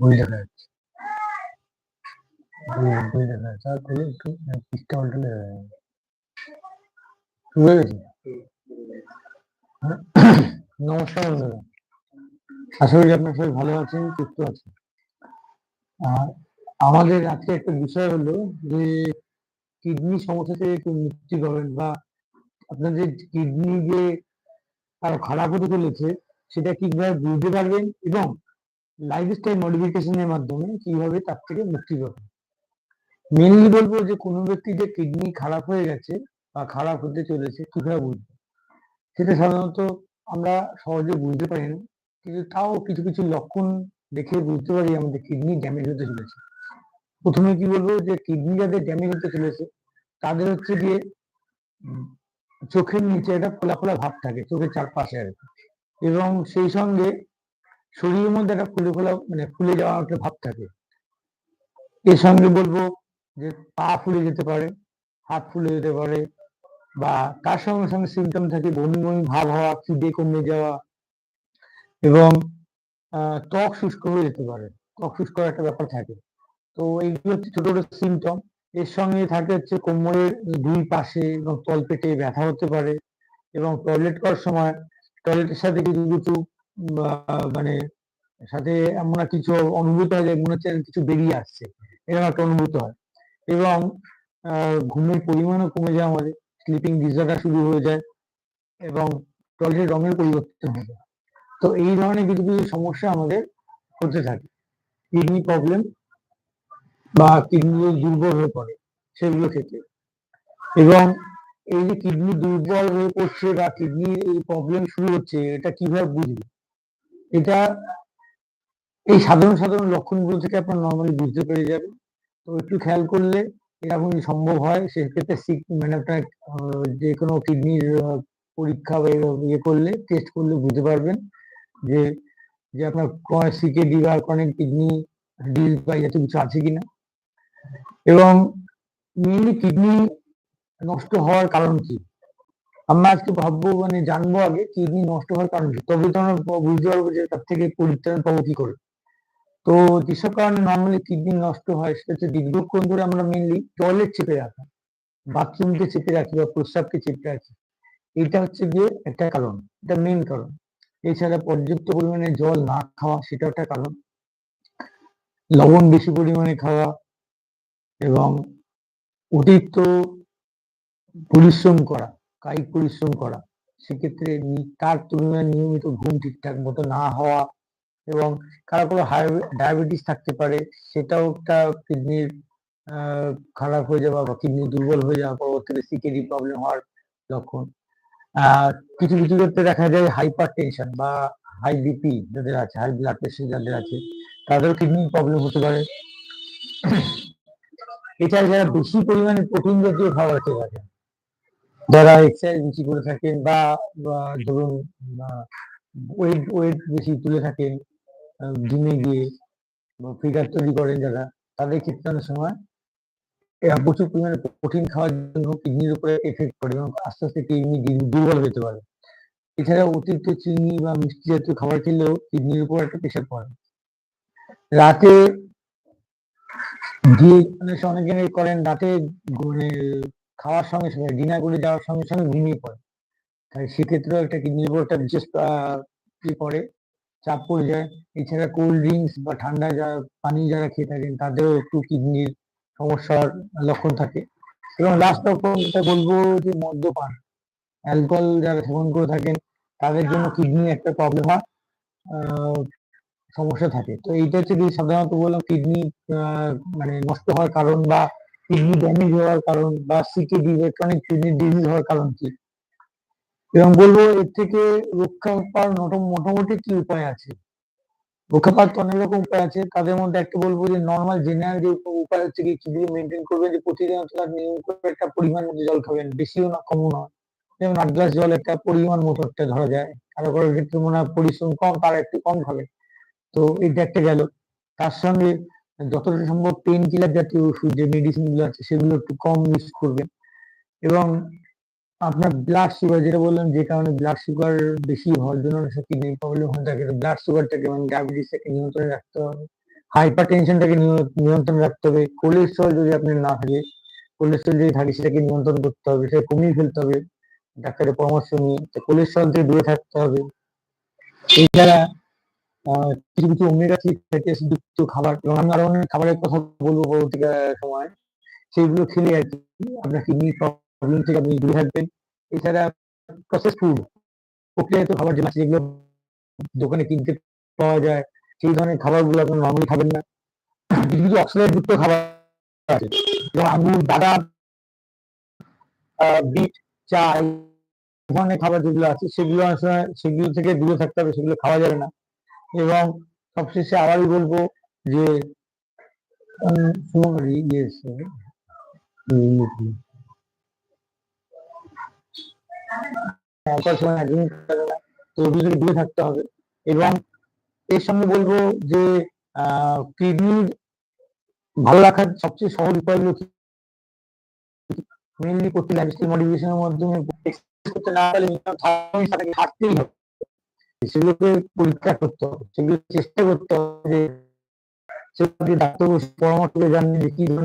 বই দেখা যাচ্ছে বই বই একটু, হয়ে যাবে। শুরু হয়ে গেছে হ্যাঁ? নমস্কার বন্ধুরা আশা করি আপনার সবাই ভালো আছেন, সুস্থ আছেন আর আমাদের আজকে একটা বিষয় হলো যে, কিডনি সমস্যা থেকে একটু মুক্তি পাবেন বা আপনাদের কিডনি যে আরও খারাপ হতে চলেছে, সেটা কীভাবে বুঝতে পারবেন এবং লাইফস্টাইল মডিফিকেশনের মাধ্যমে কীভাবে তার থেকে মুক্তি পাবেন মেনলি বলব যে কোনো ব্যক্তি যে কিডনি খারাপ হয়ে গেছে বা খারাপ হতে চলেছে কীভাবে বুঝবে। সেটা সাধারণত আমরা সহজে বুঝতে পারি না, কিন্তু তাও কিছু কিছু লক্ষণ দেখে বুঝতে পারি আমাদের কিডনি ড্যামেজ হতে চলেছে। প্রথমে কি বলব যে কিডনি যাদের ড্যামেজ হতে চলেছে, তাদের হচ্ছে গিয়ে চোখের নিচে একটা ফোলা ফোলা ভাব থাকে, চোখের চারপাশে আর এবং সেই সঙ্গে শরীরের মধ্যে একটা ফুলে ফোলা মানে ফুলে যাওয়ার একটা ভাব থাকে। এর সঙ্গে বলব যে পা ফুলে যেতে পারে, হাত ফুলে যেতে পারে, বা তার সঙ্গে সঙ্গে সিমটম থাকে বমি বমি, ভাব হওয়া, খিদে কমে যাওয়া, এবং ত্বক শুষ্ক হয়ে যেতে পারে। ত্বক শুষ্ক একটা ব্যাপার থাকে। তো এইগুলো হচ্ছে ছোট ছোট সিমটম এর সঙ্গে থাকে হচ্ছে কোমরের দুই পাশে এবং তলপেটে ব্যথা হতে পারে, এবং টয়লেট করার সময় টয়লেটের সাথে কিছু কিছু মানে সাথে এমন কিছু অনুভূত হয় যে মনে হচ্ছে কিছু বেরিয়ে আসছে। এরকম একটা অনুভূত হয়। এবং ঘুমের পরিমাণও কমে যায় আমাদের স্লিপিং ডিসঅর্ডার শুরু হয়ে যায় এবং টয়লেটের রঙের পরিবর্তন হয়ে যায়। তো এই ধরনের কিছু কিছু সমস্যা আমাদের হতে থাকে। কিডনি প্রবলেম বা কিডনি দুর্বল হয়ে পড়ে সেগুলো ক্ষেত্রে এবং এই যে কিডনি দুর্বল হয়ে পড়ছে বা কিডনির এই প্রবলেম শুরু হচ্ছে, এটা কীভাবে বুঝবে? এটা এই সাধারণ সাধারণ লক্ষণগুলো থেকে আপনার নর্মালি বুঝতে পেরে যাবেন। তো একটু খেয়াল করলে এরকম সম্ভব হয়, সেক্ষেত্রে সিক মানে আপনার যে কোনো কিডনির পরীক্ষা বা ইয়ে করলে টেস্ট করলে বুঝতে পারবেন যে যে আপনার সিকেডি বা ক্রনিক কিডনি ডিজ বা জাতীয় কিছু আছে কিনা। এবং মেনলি কিডনি নষ্ট হওয়ার কারণ কি? আমরা আজকে ভাববো মানে জানব আগে কিডনি নষ্ট হওয়ার কারণ তবে তো আমরা বুঝতে পারব যে তার থেকে পরিত্রাণ পাবো কি করে। তো যেসব কারণে নর্মালি কিডনি নষ্ট হয়, সেটা হচ্ছে দীর্ঘক্ষণ ধরে আমরা মেনলি টয়লেট চেপে রাখা বাথরুমকে চেপে রাখি বা প্রস্রাবকে চেপে রাখি, এটা হচ্ছে গিয়ে একটা কারণ, এটা মেন কারণ। এছাড়া পর্যাপ্ত পরিমাণে জল না খাওয়া সেটা একটা কারণ। লবণ বেশি পরিমাণে খাওয়া এবং অতিরিক্ত পরিশ্রম করা। কায়িক পরিশ্রম করা। সেক্ষেত্রে তার তুলনায় নিয়মিত ঘুম ঠিকঠাক মতো না হওয়া এবং কারও কারও ডায়াবেটিস থাকতে পারে, সেটাও একটা কিডনির খারাপ হয়ে যাওয়া বা কিডনি দুর্বল হয়ে যাওয়া পরবর্তীতে সিকেডি প্রবলেম হওয়ার লক্ষণ। কিছু কিছু ক্ষেত্রে দেখা যায় হাইপার টেনশন বা হাই বিপি যাদের আছে হাই ব্লাড প্রেশার যাদের আছে, তাদেরও কিডনি প্রবলেম হতে পারে। এছাড়া যারা বেশি পরিমাণে প্রোটিন জাতীয় খাবার খেয়ে থাকেন যারা এক্সারসাইজ বেশি করে থাকেন বা ধরুন ওয়েট ওয়েট বেশি তুলে থাকেন জিমে গিয়ে ফিগার তৈরি করেন যারা, তাদের ক্ষেত্রে অনেক সময় প্রচুর পরিমাণে কঠিন খাওয়ার জন্য কিডনির উপরে এফেক্ট করে এবং আস্তে আস্তে কিডনি দুর্বল হতে পারে। এছাড়া অতিরিক্ত চিনি বা মিষ্টি জাতীয় খাবার খেলেও কিডনির উপর একটা প্রেশার পড়ে। রাতে অনেকে করেন, রাতে মানে খাওয়ার সঙ্গে সঙ্গে, ডিনার করে যাওয়ার সঙ্গে সঙ্গে ঘুমিয়ে পড়ে। তাই সেক্ষেত্রেও একটা কিডনির উপর একটা বিশেষ পড়ে চাপ পড়ে যায়। এছাড়া কোল্ড ড্রিঙ্কস বা ঠান্ডা যা পানি যারা খেয়ে থাকেন, তাদেরও একটু কিডনির সমস্যার লক্ষণ থাকে। এবং লাস্ট লক্ষণ যেটা বলব যে মদ্যপান। অ্যালকোহল যারা সেবন করে থাকেন, তাদের জন্য কিডনি একটা প্রবলেম হয়। সমস্যা থাকে। তো এইটা হচ্ছে সাধারণত বললাম কিডনি মানে নষ্ট হওয়ার কারণ বা কিডনি ড্যামেজ হওয়ার কারণ বা সিকেডি ইলেকট্রনিক কিডনি ডিজিজ হওয়ার কারণ কি? এবং বলব, এর থেকে রক্ষা পাওয়ার মোটামুটি কি উপায় আছে? রক্ষা পাওয়ার তো অনেক রকম উপায় আছে। তাদের মধ্যে একটা বলব যে নর্মাল জেনারেল যে উপায় হচ্ছে কি কিডনি মেনটেন করবেন যে, প্রতিদিন অন্তত নিয়মিত একটা পরিমাণ মতো জল খাবেন। বেশিও না, কমও না। যেমন আট গ্লাস জল একটা পরিমাণ মতো একটা ধরা যায়। কারও কারও ক্ষেত্রে মনে হয় পরিশ্রম কম, তারা একটু কম খাবে। তো এটা একটা গেল। তার সঙ্গে যতটা সম্ভব পেন কিলার জাতীয় ওষুধ যে মেডিসিনগুলো আছে, সেগুলো একটু কম ইউজ করবেন। এবং আপনার ব্লাড সুগার যেটা বললাম, যে কারণে ব্লাড সুগার বেশি হওয়ার জন্য কিডনি প্রবলেম হয়ে থাকে। ব্লাড সুগারটাকে মানে ডায়াবেটিসটাকে নিয়ন্ত্রণে রাখতে হবে। হাইপার টেনশনটাকে নিয়ন্ত্রণে রাখতে হবে। কোলেস্ট্রল যদি আপনার না থাকে কোলেস্ট্রল যদি থাকে, সেটাকে নিয়ন্ত্রণ করতে হবে। সেটা কমিয়ে ফেলতে হবে। ডাক্তারের পরামর্শ নিয়ে। তো কোলেস্ট্রল থেকে দূরে থাকতে হবে। এছাড়া কিছু কিছু ওমেগা থ্রি ফ্যাটি যুক্ত খাবার, এবং আমি আরও অনেক খাবারের কথা বলব পরবর্তী সময়। সেইগুলো খেলে আর কি, আপনার কিডনি প্রবলেম থেকে আপনি দূরে থাকবেন। এছাড়া প্রসেস ফুড প্রক্রিয়াজাত খাবার যেগুলো আছে, যেগুলো দোকানে কিনতে পাওয়া যায়, সেই ধরনের খাবারগুলো আপনি নর্মালি খাবেন না। কিছু কিছু অক্সিডেন্ট যুক্ত খাবার আছে, যেমন আঙুর বাদাম বিট, চা ধরনের খাবার যেগুলো আছে, সেগুলো সেগুলো থেকে দূরে থাকতে হবে, সেগুলো খাওয়া যাবে না। এবং সবশেষে আবারই বলব যে দূরে থাকতে হবে। এবং এর সঙ্গে বলব যে কিডনির ভালো রাখার সবচেয়ে সহজ উপায় হলো মেনলি করতে লাইফস্টাইল মডিফিকেশনের মাধ্যমে করতে না পারলে হাঁটতেই হবে। সেগুলোকে পরীক্ষা করতে হবে, সেগুলো চেষ্টা করতে হবে যে ডাক্তার পরামর্শ করে জানবেন যে কি ধরনের